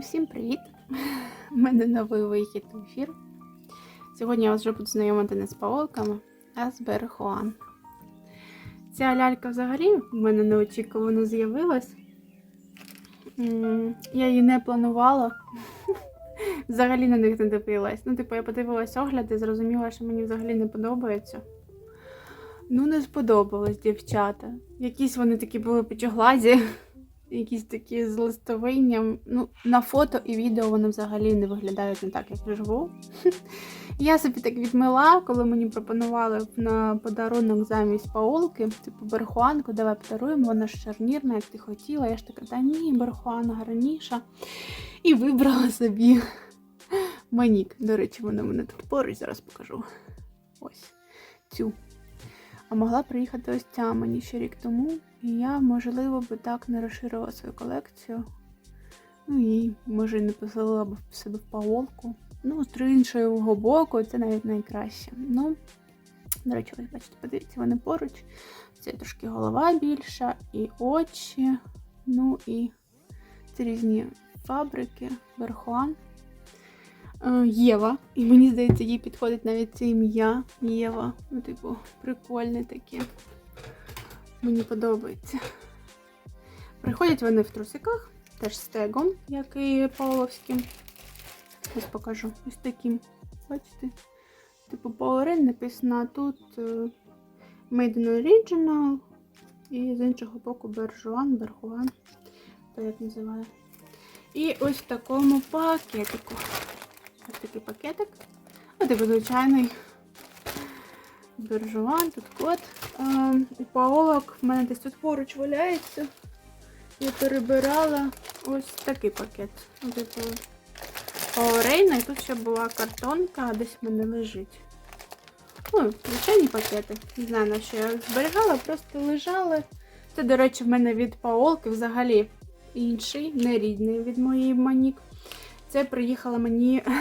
Всім привіт! У мене новий вихід в ефір. Сьогодні я вас вже буду знайомити не з паолками, а з Берхуан. Ця лялька взагалі в мене неочікувано з'явилась. Я її не планувала. Взагалі на них не дивилась. Ну, типу, я подивилась огляди, зрозуміла, що мені взагалі не подобається. Ну, не сподобалось дівчата. Якісь вони такі були печоглазі, якісь такі з листовинням. Ну, на фото і відео вони взагалі не виглядають не так, як вживу. Я собі так відмила, коли мені пропонували на подарунок замість паолки, типу берхуанку, давай подаруємо, вона ж шарнірна, як ти хотіла. Я ж така, та ні, берхуана гарніша. І вибрала собі манік. До речі, вона мене тут поруч, зараз покажу. Ось цю. А могла приїхати ось ця мені ще рік тому, і я, можливо, би так не розширила свою колекцію. Ну і може не поселила б себе в паолку. Ну, з іншого боку, це навіть найкраще. Ну, до речі, ось бачите, подивіться, вони поруч. Це трошки голова більша, і очі. Ну і це різні фабрики, Берхуан. Е, Єва. І мені здається, їй підходить навіть це ім'я Єва. Ну, типу, прикольне таке. Мені подобається. Приходять вони в трусиках, теж з тегом, як і Павловським. Ось покажу. Ось таким. Бачите? Типу Powerade написано тут е, Made in Original. І з іншого боку Бержуан, Берхуан. То як називає. І ось в такому пакетику. Ось такий пакетик. Ось типу звичайний бержуан, тут код. А, паолок в мене десь тут поруч валяється. Я перебирала ось такий пакет. Типу Паорейна, і тут ще була картонка, а десь в мене лежить. Ну, звичайні пакети. Не знаю, на що я зберігала, просто лежали. Це, до речі, в мене від паолки взагалі інший, не рідний від моєї манік. Це приїхала мені е,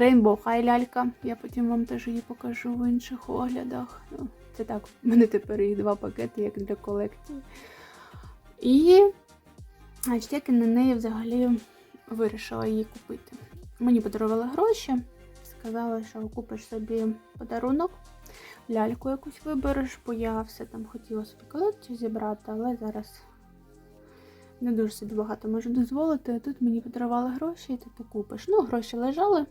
Rainbow High лялька. Я потім вам теж її покажу в інших оглядах. Ну, Це так, в мене тепер їх два пакети, як для колекції. І я на неї взагалі вирішила її купити. Мені подарували гроші, сказали, що купиш собі подарунок, ляльку якусь вибереш, бо я все там хотіла собі колекцію зібрати, але зараз не дуже собі багато можу дозволити. А тут мені подарували гроші, і ти купиш. Ну, гроші лежали.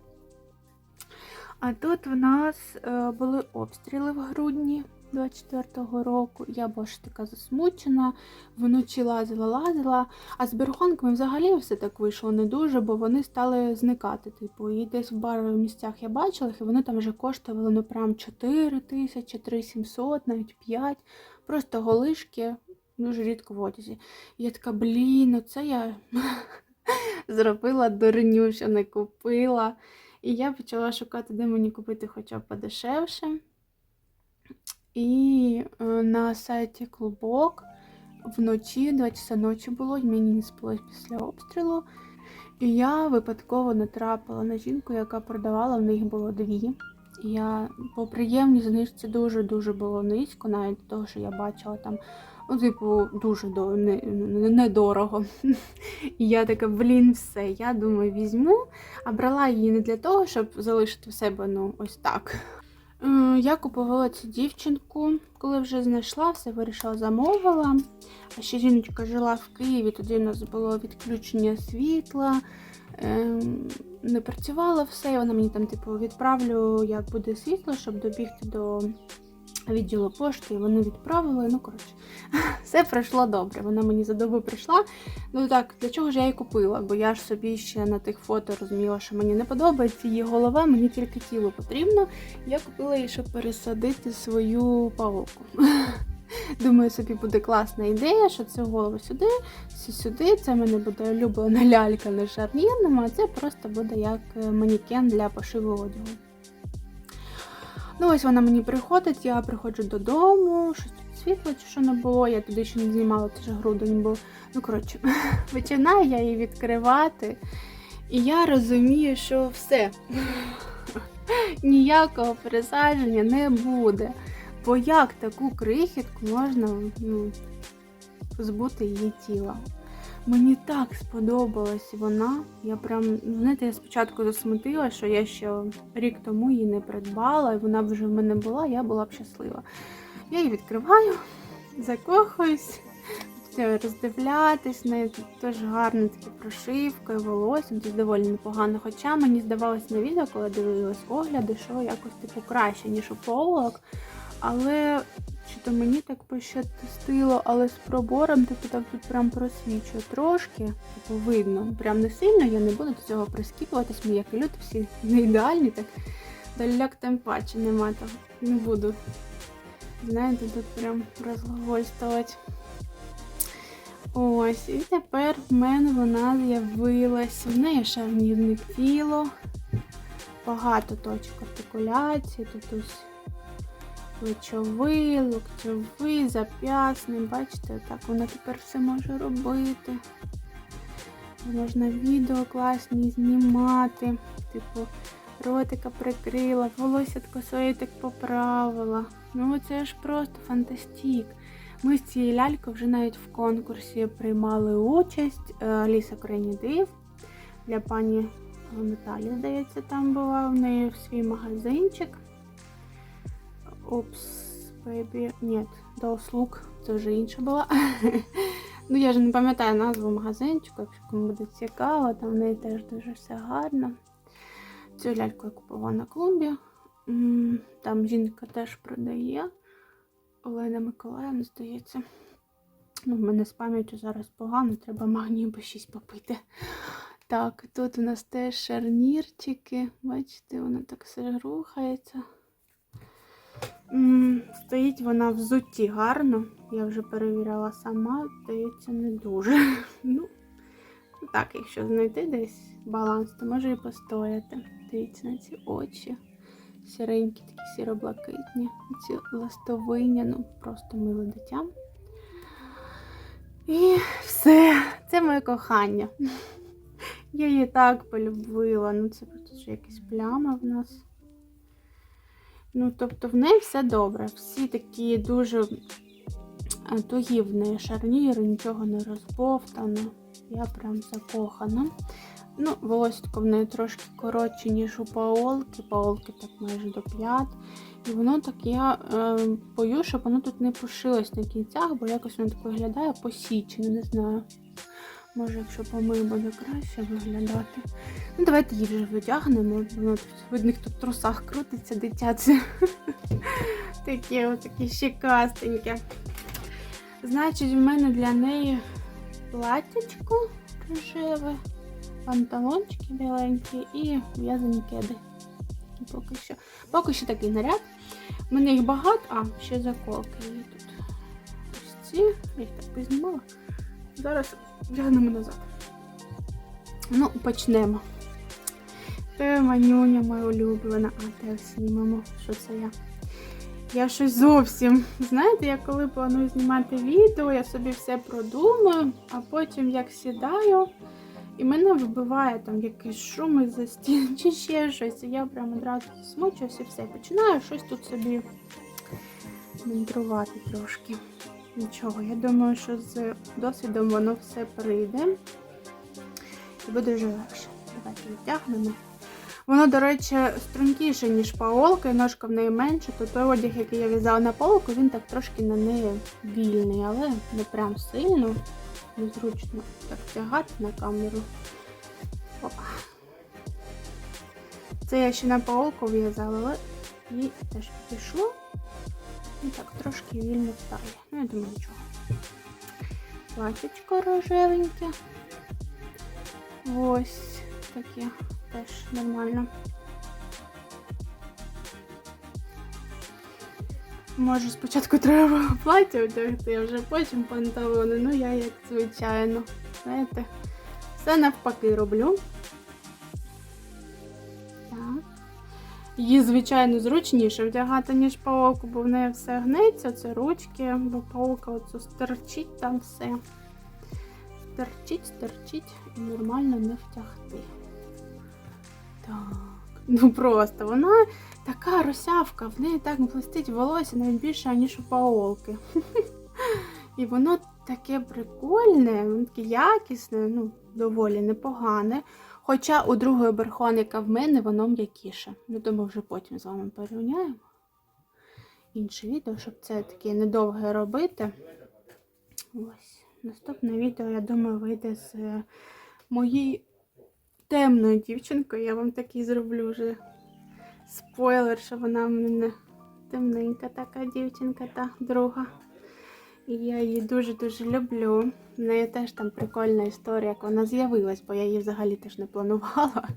А тут в нас е, були обстріли в грудні 24-го року. Я була ж така засмучена, вночі лазила, лазила. А з берхонками взагалі все так вийшло не дуже, бо вони стали зникати. Типу, і десь в барових місцях я бачила їх, і вони там вже коштували ну прям 4 тисячі, 3 700, навіть 5. Просто голишки дуже рідко в одязі. Я така, блін, оце я зробила дурню, що не купила. І я почала шукати, де мені купити хоча б подешевше. І е, на сайті Клубок вночі, 2 часа ночі було, і мені не спалось після обстрілу. І я випадково натрапила на жінку, яка продавала, в них було дві. Я по приємній знижці дуже-дуже було низько, навіть до того, що я бачила там, ну, типу, дуже до, не, не- недорого. І я така, блін, все, я думаю, візьму. А брала її не для того, щоб залишити в себе, ну, ось так. Е, Я купувала цю дівчинку, коли вже знайшла, все вирішила, замовила. А ще жіночка жила в Києві, тоді у нас було відключення світла, ем, не працювало все. І вона мені там, типу, відправлю, як буде світло, щоб добігти до відділу пошти. Вони відправили. Ну, коротше, все пройшло добре. Вона мені за добу прийшла. Ну так, для чого ж я її купила? Бо я ж собі ще на тих фото розуміла, що мені не подобається її голова, мені тільки тіло потрібно. Я купила її, щоб пересадити свою павуку. Думаю, собі буде класна ідея, що цю голову сюди, сюди. Це мене буде улюблена лялька на шарнірному, а це просто буде як е, манікен для пошиву одягу. Ну, ось вона мені приходить, я приходжу додому, щось тут світло чи що не було, я туди ще не знімала, це грудень був. Ну, коротше, починаю я її відкривати, і я розумію, що все. Ніякого пересадження не буде. Бо як таку крихітку можна ну, позбути її тіла? Мені так сподобалась вона. Я прям, ну, знаєте, я спочатку засмутила, що я ще рік тому її не придбала, і вона вже в мене була, я була б щаслива. Я її відкриваю, закохуюсь, роздивлятись, неї теж гарна така прошивка і волосся, тут доволі непогано. Хоча мені здавалось на відео, коли дивилась огляди, що якось типу краще, ніж у полок. Але чи то мені так пощастило, але з пробором, типу, так тут прям просвічує трошки, типу, видно. Прям не сильно, я не буду до цього прискіпуватись, ми як і люди, всі не ідеальні, так даляк тим паче нема там. Не буду. Знаєте, тут прям розглагольствувати. Ось, і тепер в мене вона з'явилась. В неї шарнірне тіло, багато точок артикуляції, тут ось плечовий, локтьовий, зап'ясний. Бачите, так вона тепер все може робити. Можна відео класні знімати. Типу, ротика прикрила, волосся так поправила. Ну це ж просто фантастік. Ми з цією лялькою вже навіть в конкурсі приймали участь. Е, Аліса Країні Див для пані Наталі, здається, там була. В неї свій магазинчик. Опс, бейбі. Ні, до услуг. Це вже інша була. ну, я ж не пам'ятаю назву магазинчику, якщо кому буде цікаво, там в неї теж дуже все гарно. Цю ляльку я купувала на клумбі. Там жінка теж продає. Олена Миколаївна, здається. Ну, в мене з пам'яттю зараз погано, треба магнію B6 попити. Так, тут у нас теж шарнірчики. Бачите, воно так все рухається. Стоїть вона в зутті гарно. Я вже перевіряла сама, здається, не дуже. Ну, так, якщо знайти десь баланс, то може і постояти. Дивіться на ці очі. Сіренькі, такі сіроблакитні. Ці ластовині, ну просто миле дитя. І все, це моє кохання. Я її так полюбила. Ну, це просто ж якась пляма в нас. Ну, тобто в неї все добре. Всі такі дуже е, тугі в неї шарніри, нічого не розбовтано. Я прям закохана. Ну, волосся в неї трошки коротше, ніж у паолки. Паолки так майже до п'ят. І воно так я е, боюсь, щоб воно тут не пошилось на кінцях, бо якось воно так виглядає посічено, не знаю. Може, якщо помию, буде краще виглядати. Ну, давайте її вже витягнемо. Воно тут в одних тут трусах крутиться дитяче. Таке отаке щекастеньке. Значить, в мене для неї платячко рожеве, панталончики біленькі і в'язані кеди. Поки що. Поки що такий наряд. У мене їх багато, а, ще заколки є тут. Ось ці, я їх так познімала. Зараз глянемо назад. Ну, почнемо. Це манюня моя улюблена. А, так, знімемо, що це я. Я щось зовсім. Знаєте, я коли планую знімати відео, я собі все продумаю, а потім як сідаю, і мене вибиває там якийсь шум із-за стін чи ще щось. І я прям одразу смучуюсь і все. Починаю щось тут собі мандрувати трошки. Нічого, я думаю, що з досвідом воно все прийде. І буде вже легше. Давайте відтягнемо. Воно, до речі, стрункіше, ніж паолка, і ножка в неї менше, то той одяг, який я в'язала на паолку, він так трошки на неї вільний, але не прям сильно. Незручно так тягати на камеру. Опа. Це я ще на паолку в'язала, але їй теж пішло. І так трошки вільно стає. Ну, я думаю, нічого. Платячко рожевеньке. Ось таке теж нормально. Може, спочатку треба було плаття одягти, а вже потім панталони. Ну, я як звичайно. Знаєте, все навпаки роблю. Її, звичайно, зручніше вдягати, ніж паоку, бо в неї все гнеться, це ручки, бо паука оцю стерчить там все. Стерчить, стерчить і нормально не втягти. Так. Ну просто вона така росявка, в неї так блистить волосся навіть більше, ніж у паолки. І воно таке прикольне, воно таке якісне, ну, доволі непогане. Хоча у другої бархон, яка в мене, воно м'якіше. Ну, то вже потім з вами порівняємо. Інше відео, щоб це таке недовге робити. Ось. Наступне відео, я думаю, вийде з е, моєю темною дівчинкою. Я вам такий зроблю вже спойлер, що вона в мене темненька така дівчинка, та друга. І я її дуже-дуже люблю. В неї теж там прикольна історія, як вона з'явилась, бо я її взагалі теж не планувала.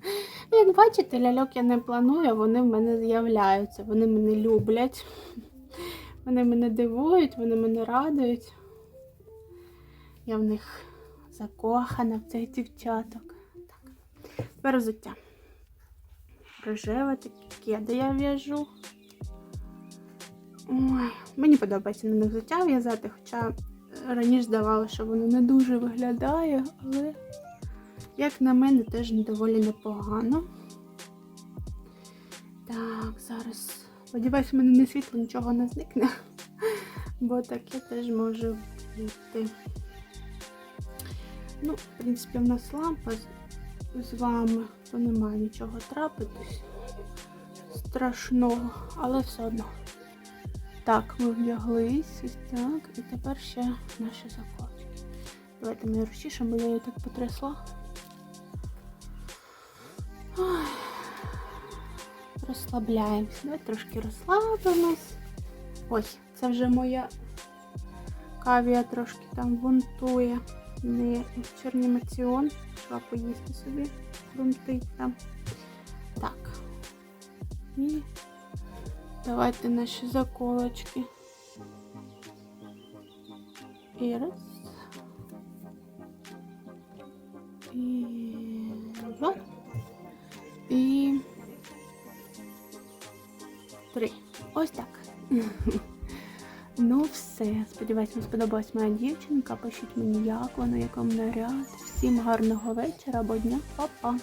Ну, Як бачите, ляльок я не планую, вони в мене з'являються, вони мене люблять. Вони мене дивують, вони мене радують. Я в них закохана в цих дівчаток. Так. Тепер взуття. Рожеве такі кеди я в'яжу. Ой, мені подобається на них взуття в'язати, хоча раніше здавалося, що воно не дуже виглядає, але, як на мене, теж доволі непогано. Так, зараз. Сподіваюсь, в мене не світло нічого не зникне, бо таке теж може бути. Ну, в принципі, в нас лампа з вами, то немає нічого трапитись страшного, але все одно. Так, ми вдяглись, ось так, і тепер ще наші закладки. Давайте мені ручіше, бо я її так потрясла. Ой. Розслабляємось. Давай трошки розслабимось. Ось, це вже моя кавія трошки там бунтує. Не чернімаціон. Пішла поїсти собі. Бунтить там. Так. І давайте наші заколочки. І раз. І два. І три. Ось так. Ну все. Сподіваюсь, вам сподобалась моя дівчинка. Пишіть мені, як вона, як вам наряд. Всім гарного вечора або дня. Па-па!